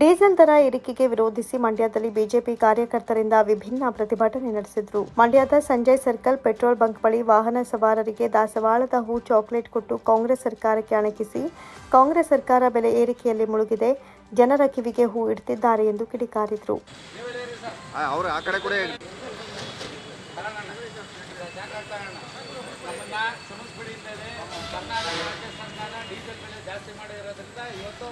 Diesel ದರ ಏರಿಕೆಗೆ ವಿರೋಧಿಸಿ ಮಂಡ್ಯದಲ್ಲಿ ಬಿಜೆಪಿ ಕಾರ್ಯಕರ್ತರಿಂದ ವಿಭಿನ್ನ ಪ್ರತಿಭಟನೆ ನಡೆಸಿದ್ರು. ಮಂಡ್ಯದ ಸಂಜಯ್ ಸರ್ಕಲ್ ಪೆಟ್ರೋಲ್ ಬಂಕ್ ಬಳಿ ವಾಹನ ಸವಾರರಿಗೆ ದಾಸವಾಳದ ಹೂ ಚಾಕ್ಲೇಟ್ ಕೊಟ್ಟು ಕಾಂಗ್ರೆಸ್ ಸರ್ಕಾರಕ್ಕೆ ಅಣಕಿಸಿ ಕಾಂಗ್ರೆಸ್ ಸರ್ಕಾರ ಬೆಲೆ ಏರಿಕೆಯಲ್ಲಿ ಮುಳುಗಿದೆ ಜನರ ಕಿವಿಗೆ ಹೂ ಇಡ್ತಿದ್ದಾರೆ ಎಂದು ಕಿಡಿಕಾರಿದ್ರು. ಅವ್ರು ಆ ಕಡೆ ಕೂಡ ಹೇಳಿ. ನಮ್ಮನ್ನ ಕ್ಷಮಿಸ್ಬಿಡಿ ಅಂತೇಳಿ ಕರ್ನಾಟಕ ರಾಜ್ಯ ಸರ್ಕಾರ ಡೀಸೆಲ್ ಬೆಲೆ ಜಾಸ್ತಿ ಮಾಡಿರೋದ್ರಿಂದ ಇವತ್ತು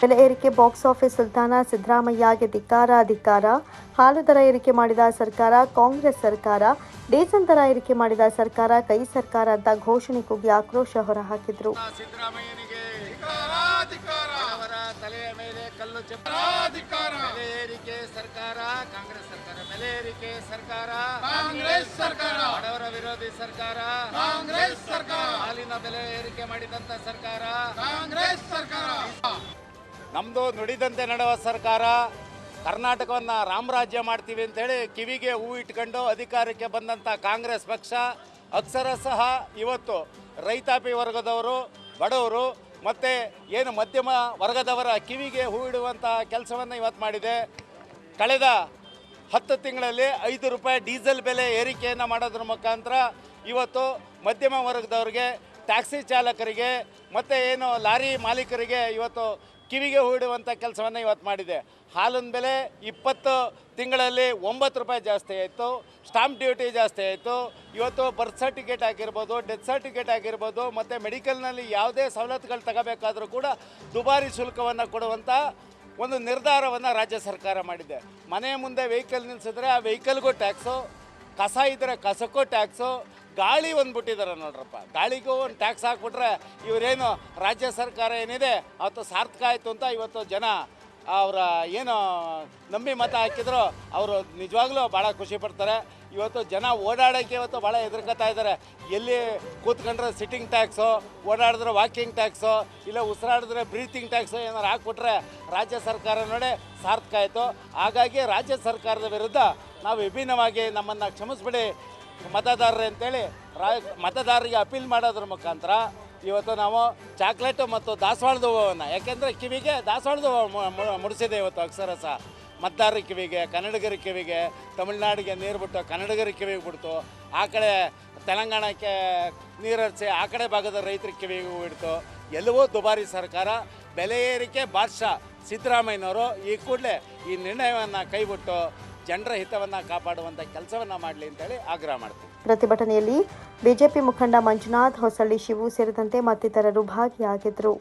ಬೆಲೆ ಏರಿಕೆ ಬಾಕ್ಸ್ ಆಫೀಸ್ ಸುಲ್ತಾನ ಸಿದ್ದರಾಮಯ್ಯಗೆ ಧಿಕ್ಕಾರ ಅಧಿಕಾರ ಹಾಲು ದರ ಏರಿಕೆ ಮಾಡಿದ ಸರ್ಕಾರ, ಕಾಂಗ್ರೆಸ್ ಸರ್ಕಾರ. ಡೀಸೆಲ್ ದರ ಏರಿಕೆ ಮಾಡಿದ ಸರ್ಕಾರ, ಕೈ ಸರ್ಕಾರ ಅಂತ ಘೋಷಣೆ ಕೂಗಿ ಆಕ್ರೋಶ ಹೊರಹಾಕಿದ್ರು. ಕಲ್ಲು ಚೆಪ್ಪ ಬೆಲೆ ಏರಿಕೆ ಸರ್ಕಾರ ಕಾಂಗ್ರೆಸ್ ಸರ್ಕಾರ ಬೆಲೆ ಏರಿಕೆ ಸರ್ಕಾರ. ಕಾಂಗ್ರೆಸ್ ಸರ್ಕಾರ. ಬಡವರ ವಿರೋಧಿ ಸರ್ಕಾರ. ಕಾಂಗ್ರೆಸ್ ಸರ್ಕಾರ. ಹಾಲಿನ ಬೆಲೆ ಏರಿಕೆ ಮಾಡಿದಂತ ಸರ್ಕಾರ. ಕಾಂಗ್ರೆಸ್ ಸರ್ಕಾರ. ನಮ್ದು ನುಡಿದಂತೆ ನಡೆಯುವ ಸರ್ಕಾರ. ಕರ್ನಾಟಕವನ್ನು ರಾಮರಾಜ್ಯ ಮಾಡ್ತೀವಿ ಅಂತೇಳಿ ಕಿವಿಗೆ ಹೂ ಇಟ್ಕೊಂಡು ಅಧಿಕಾರಕ್ಕೆ ಬಂದಂಥ ಕಾಂಗ್ರೆಸ್ ಪಕ್ಷ. ಅಕ್ಷರ ಸಹ ಇವತ್ತು ರೈತಾಪಿ ವರ್ಗದವರು ಬಡವರು ಮತ್ತು ಏನು ಮಧ್ಯಮ ವರ್ಗದವರ ಕಿವಿಗೆ ಹೂ ಇಡುವಂಥ ಕೆಲಸವನ್ನು ಇವತ್ತು ಮಾಡಿದೆ. ಕಳೆದ ಹತ್ತು ತಿಂಗಳಲ್ಲಿ ಐದು ರೂಪಾಯಿ ಡೀಸೆಲ್ ಬೆಲೆ ಏರಿಕೆಯನ್ನು ಮಾಡೋದ್ರ ಮುಖಾಂತರ ಇವತ್ತು ಮಧ್ಯಮ ವರ್ಗದವರಿಗೆ, ಟ್ಯಾಕ್ಸಿ ಚಾಲಕರಿಗೆ ಮತ್ತು ಏನು ಲಾರಿ ಮಾಲೀಕರಿಗೆ ಇವತ್ತು ಕಿವಿಗೆ ಹೂಡುವಂಥ ಕೆಲಸವನ್ನು ಇವತ್ತು ಮಾಡಿದೆ. ಹಾಲಿನ ಬೆಲೆ ಇಪ್ಪತ್ತು ತಿಂಗಳಲ್ಲಿ ಒಂಬತ್ತು ರೂಪಾಯಿ ಜಾಸ್ತಿ ಆಯಿತು. ಸ್ಟಾಂಪ್ ಡ್ಯೂಟಿ ಜಾಸ್ತಿ ಆಯಿತು. ಇವತ್ತು ಬರ್ತ್ ಸರ್ಟಿಫಿಕೇಟ್ ಆಗಿರ್ಬೋದು ಡೆತ್ ಸರ್ಟಿಫಿಕೇಟ್ ಆಗಿರ್ಬೋದು, ಮತ್ತು ಮೆಡಿಕಲ್ನಲ್ಲಿ ಯಾವುದೇ ಸವಲತ್ತುಗಳು ತಗೋಬೇಕಾದರೂ ಕೂಡ ದುಬಾರಿ ಶುಲ್ಕವನ್ನು ಕೊಡುವಂಥ ಒಂದು ನಿರ್ಧಾರವನ್ನು ರಾಜ್ಯ ಸರ್ಕಾರ ಮಾಡಿದೆ. ಮನೆ ಮುಂದೆ ವೆಹಿಕಲ್ ನಿಲ್ಲಿಸಿದ್ರೆ ಆ ವೆಹಿಕಲ್ಗೂ ಟ್ಯಾಕ್ಸು ಕಸ ಇದ್ದರೆ ಕಸಕ್ಕೂ ಟ್ಯಾಕ್ಸು ಗಾಳಿ ಬಂದ್ಬಿಟ್ಟಿದ್ದಾರೆ ನೋಡ್ರಪ್ಪ. ಗಾಳಿಗೂ ಒಂದು ಟ್ಯಾಕ್ಸ್ ಹಾಕ್ಬಿಟ್ರೆ ಇವರೇನು ರಾಜ್ಯ ಸರ್ಕಾರ ಏನಿದೆ, ಅವತ್ತು ಸಾರ್ಥಕ ಆಯಿತು ಅಂತ ಇವತ್ತು ಜನ ಅವರ ಏನು ನಂಬಿ ಮತ ಹಾಕಿದ್ರು, ಅವರು ನಿಜವಾಗ್ಲೂ ಭಾಳ ಖುಷಿ ಪಡ್ತಾರೆ. ಇವತ್ತು ಜನ ಓಡಾಡೋಕ್ಕೆ ಇವತ್ತು ಭಾಳ ಹೆದರ್ಕೋತಾ ಇದ್ದಾರೆ ಎಲ್ಲಿ ಕೂತ್ಕೊಂಡ್ರೆ ಸಿಟ್ಟಿಂಗ್ ಟ್ಯಾಕ್ಸು ಓಡಾಡಿದ್ರೆ ವಾಕಿಂಗ್ ಟ್ಯಾಕ್ಸು ಇಲ್ಲ ಉಸಿರಾಡಿದ್ರೆ ಬ್ರೀತಿಂಗ್ ಟ್ಯಾಕ್ಸು ಏನಾರು ಹಾಕ್ಬಿಟ್ರೆ ರಾಜ್ಯ ಸರ್ಕಾರ ನೋಡಿ ಸಾರ್ಥಕ ಆಯಿತು. ಹಾಗಾಗಿ ರಾಜ್ಯ ಸರ್ಕಾರದ ವಿರುದ್ಧ ನಾವು ವಿಭಿನ್ನವಾಗಿ ನಮ್ಮನ್ನು ಕ್ಷಮಿಸ್ಬಿಡಿ. ಮತದಾರರೇ ಅಂತೇಳಿ ರಾ ಮತದಾರರಿಗೆ ಅಪೀಲ್ ಮಾಡೋದ್ರ ಮುಖಾಂತರ ಇವತ್ತು ನಾವು ಚಾಕ್ಲೇಟು ಮತ್ತು ದಾಸವಾಳದ ಹೂವನ್ನು, ಯಾಕೆಂದರೆ ಕಿವಿಗೆ ದಾಸವಾಳದ ಮುಡಿಸಿದೆ ಇವತ್ತು ಅಕ್ಷರಸ ಮತದಾರರ ಕಿವಿಗೆ, ಕನ್ನಡಿಗರ ಕಿವಿಗೆ, ತಮಿಳ್ನಾಡಿಗೆ ನೀರು ಬಿಟ್ಟು ಕನ್ನಡಿಗರ ಕಿವಿಗೆ ಬಿಡ್ತು. ಆ ಕಡೆ ತೆಲಂಗಾಣಕ್ಕೆ ನೀರು ಹರಿಸಿ ಆ ಕಡೆ ಭಾಗದ ರೈತರ ಕಿವಿಗೆ ಬಿಡ್ತು ಎಲ್ಲವೂ ದುಬಾರಿ ಸರ್ಕಾರ. ಬೆಲೆ ಏರಿಕೆ ಬಾದ್ಶಾ ಸಿದ್ದರಾಮಯ್ಯನವರು ಈ ಕೂಡಲೇ ಈ ನಿರ್ಣಯವನ್ನು ಕೈಬಿಟ್ಟು ಜನರ ಹಿತವನ್ನು ಕಾಪಾಡುವಂಥ ಕೆಲಸವನ್ನ ಮಾಡಲಿ ಅಂತೇಳಿ ಆಗ್ರಹ ಮಾಡ್ತೀವಿ. ಪ್ರತಿಭಟನೆಯಲ್ಲಿ ಬಿಜೆಪಿ ಮುಖಂಡ ಮಂಜುನಾಥ್ ಹೊಸಳ್ಳಿ ಶಿವು ಸೇರಿದಂತೆ ಮತ್ತಿತರರು ಭಾಗಿಯಾಗಿದ್ದರು